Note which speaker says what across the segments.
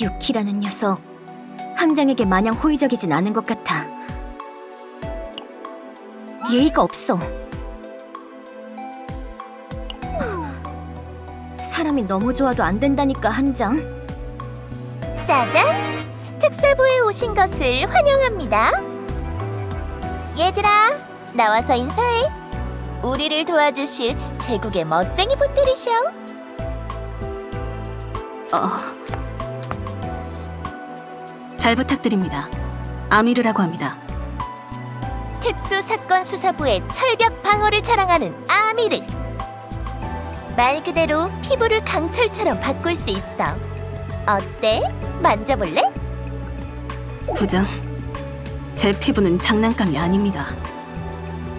Speaker 1: 유키라는 녀석 함장에게 마냥 호의적이진 않은 것 같아. 예의가 없어. 사람이 너무 좋아도 안 된다니까 함장.
Speaker 2: 짜잔! 특사부에 오신 것을 환영합니다. 얘들아, 나와서 인사해. 우리를 도와주실 제국의 멋쟁이 분들이셔.
Speaker 1: 어,
Speaker 3: 잘 부탁드립니다. 아미르라고 합니다.
Speaker 2: 특수사건 수사부의 철벽 방어를 자랑하는 아미르. 말 그대로 피부를 강철처럼 바꿀 수 있어. 어때? 만져볼래?
Speaker 3: 부장, 제 피부는 장난감이 아닙니다.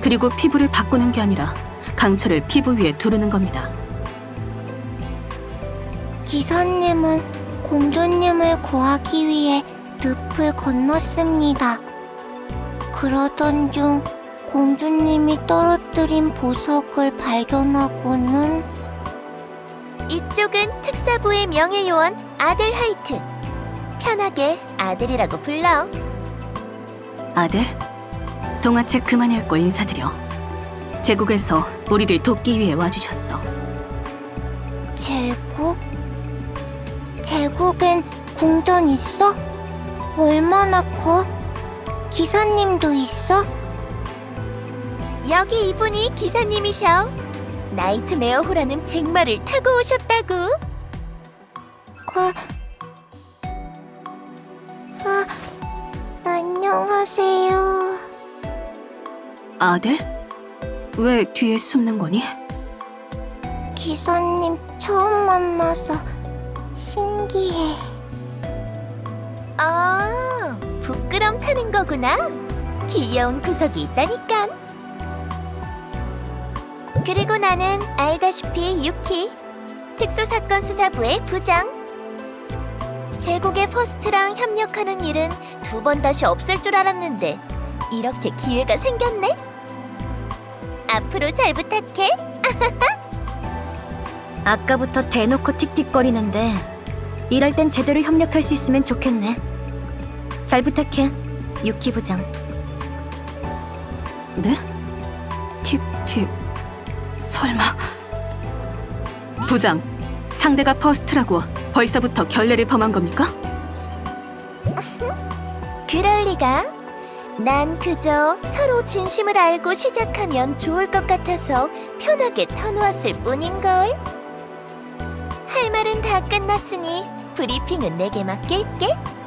Speaker 3: 그리고 피부를 바꾸는 게 아니라 강철을 피부 위에 두르는 겁니다.
Speaker 4: 기사님은 공주님을 구하기 위해 늪을 건넜습니다. 그러던 중 공주님이 떨어뜨린 보석을 발견하고는
Speaker 2: 이쪽은 특사부의 명예요원 아들 하이트. 편하게 아들이라고 불러.
Speaker 3: 아들, 동화책 그만 읽고 인사드려. 제국에서 우리를 돕기 위해 와주셨어.
Speaker 4: 제국? 제국엔 궁전 있어? 얼마나 커? 기사님도 있어?
Speaker 2: 여기 이분이 기사님이셔. 나이트메어 호라는 백마를 타고 오셨다고.
Speaker 4: 아, 아, 안녕하세요.
Speaker 3: 아들? 왜 뒤에 숨는 거니?
Speaker 4: 기사님 처음 만나서 신기해.
Speaker 2: 아, 부끄럼 타는 거구나. 귀여운 구석이 있다니까. 그리고 나는 알다시피 유키, 특수사건 수사부의 부장. 제국의 퍼스트랑 협력하는 일은 두 번 다시 없을 줄 알았는데 이렇게 기회가 생겼네. 앞으로 잘 부탁해.
Speaker 1: 아까부터 대놓고 틱틱거리는데 일할 땐 제대로 협력할 수 있으면 좋겠네. 잘 부탁해, 유키 부장.
Speaker 3: 네? 틱틱. 설마. 부장, 상대가 퍼스트라고 벌써부터 결례를 범한 겁니까?
Speaker 2: 그럴 리가. 난 그저 서로 진심을 알고 시작하면 좋을 것 같아서 편하게 터놓았을 뿐인걸. 할 말은 다 끝났으니 브리핑은 내게 맡길게.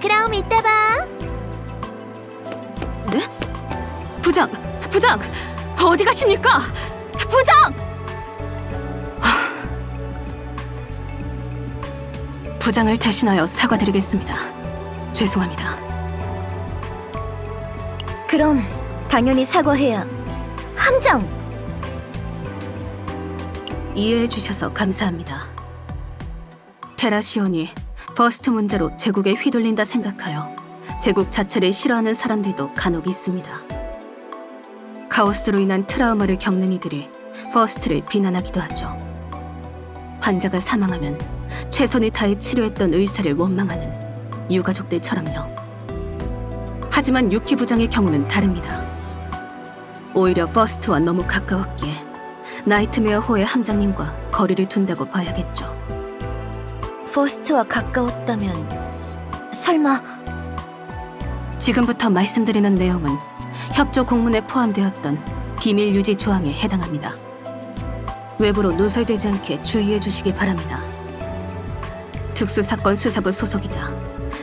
Speaker 2: 그럼 이따 봐.
Speaker 3: 네? 부장, 부장, 어디 가십니까? 부장! 하... 부장을 대신하여 사과드리겠습니다. 죄송합니다.
Speaker 1: 그럼 당연히 사과해야. 함장!
Speaker 3: 이해해 주셔서 감사합니다. 테라시온이 버스트 문제로 제국에 휘둘린다 생각하여 제국 자체를 싫어하는 사람들도 간혹 있습니다. 카오스로 인한 트라우마를 겪는 이들이 버스트를 비난하기도 하죠. 환자가 사망하면 최선을 다해 치료했던 의사를 원망하는 유가족들처럼요. 하지만 유키 부장의 경우는 다릅니다. 오히려 버스트와 너무 가까웠기에 나이트메어 호의 함장님과 거리를 둔다고 봐야겠죠.
Speaker 1: 포스트와 가까웠다면 설마
Speaker 3: 지금부터 말씀드리는 내용은 협조 공문에 포함되었던 비밀 유지 조항에 해당합니다. 외부로 누설되지 않게 주의해 주시기 바랍니다. 특수사건 수사부 소속이자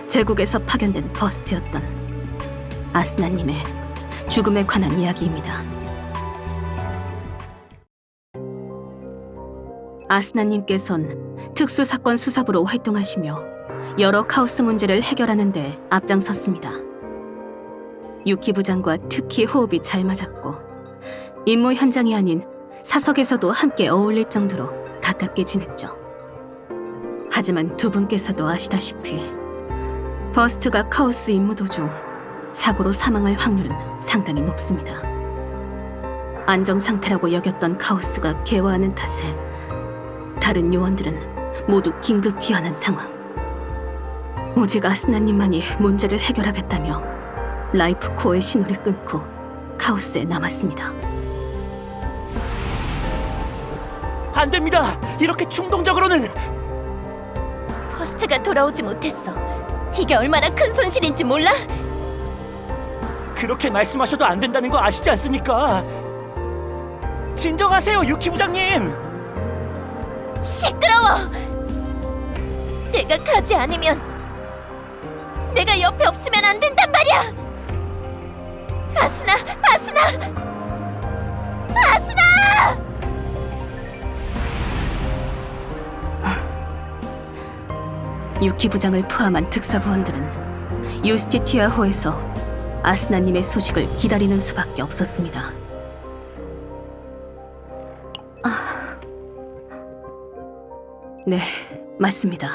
Speaker 3: 제국에서 파견된 버스트였던 아스나님의 죽음에 관한 이야기입니다. 아스나님께선 특수사건 수사부로 활동하시며 여러 카오스 문제를 해결하는 데 앞장섰습니다. 유키 부장과 특히 호흡이 잘 맞았고 임무 현장이 아닌 사석에서도 함께 어울릴 정도로 가깝게 지냈죠. 하지만 두 분께서도 아시다시피 버스트가 카오스 임무 도중 사고로 사망할 확률은 상당히 높습니다. 안정 상태라고 여겼던 카오스가 개화하는 탓에 다른 요원들은 모두 긴급 귀환한 상황. 오직 아스나님만이 문제를 해결하겠다며 라이프 코어의 신호를 끊고 카오스에 남았습니다.
Speaker 5: 안 됩니다. 이렇게 충동적으로는
Speaker 2: 퍼스트가 돌아오지 못했어. 이게 얼마나 큰 손실인지 몰라?
Speaker 5: 그렇게 말씀하셔도 안 된다는 거 아시지 않습니까? 진정하세요, 유키 부장님.
Speaker 2: 시끄러워! 내가 가지 않으면 내가 옆에 없으면 안 된단 말이야! 아스나! 아스나! 아스나!
Speaker 3: 유키 부장을 포함한 특사부원들은 유스티티아호에서 아스나님의 소식을 기다리는 수밖에 없었습니다. 네, 맞습니다.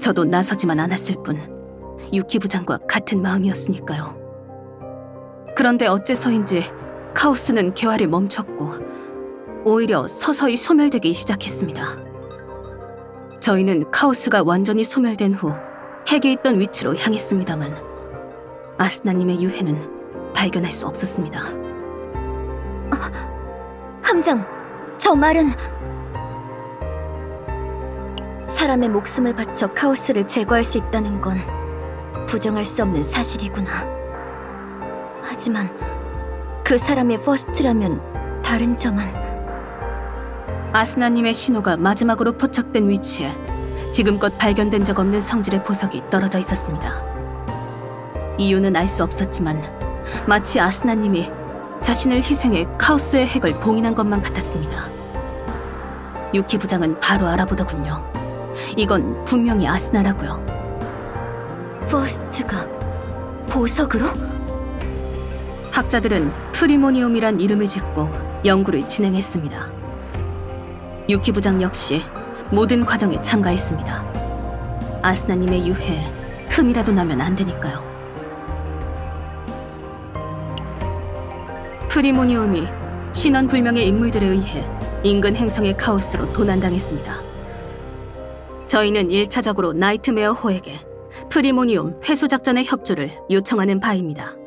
Speaker 3: 저도 나서지만 않았을 뿐 유키 부장과 같은 마음이었으니까요. 그런데 어째서인지 카오스는 개화를 멈췄고 오히려 서서히 소멸되기 시작했습니다. 저희는 카오스가 완전히 소멸된 후 핵에 있던 위치로 향했습니다만 아스나님의 유해는 발견할 수 없었습니다.
Speaker 1: 함장, 저 말은 사람의 목숨을 바쳐 카오스를 제거할 수 있다는 건 부정할 수 없는 사실이구나. 하지만 그 사람의 퍼스트라면 다른 점은
Speaker 3: 아스나님의 신호가 마지막으로 포착된 위치에 지금껏 발견된 적 없는 성질의 보석이 떨어져 있었습니다. 이유는 알 수 없었지만 마치 아스나님이 자신을 희생해 카오스의 핵을 봉인한 것만 같았습니다. 유키 부장은 바로 알아보더군요. 이건 분명히 아스나라고요.
Speaker 1: 퍼스트가 보석으로?
Speaker 3: 학자들은 프리모니움이란 이름을 짓고 연구를 진행했습니다. 유키 부장 역시 모든 과정에 참가했습니다. 아스나님의 유해에 흠이라도 나면 안 되니까요. 프리모니움이 신원불명의 인물들에 의해 인근 행성의 카오스로 도난당했습니다. 저희는 1차적으로 나이트메어 호에게 프리모니움 회수 작전의 협조를 요청하는 바입니다.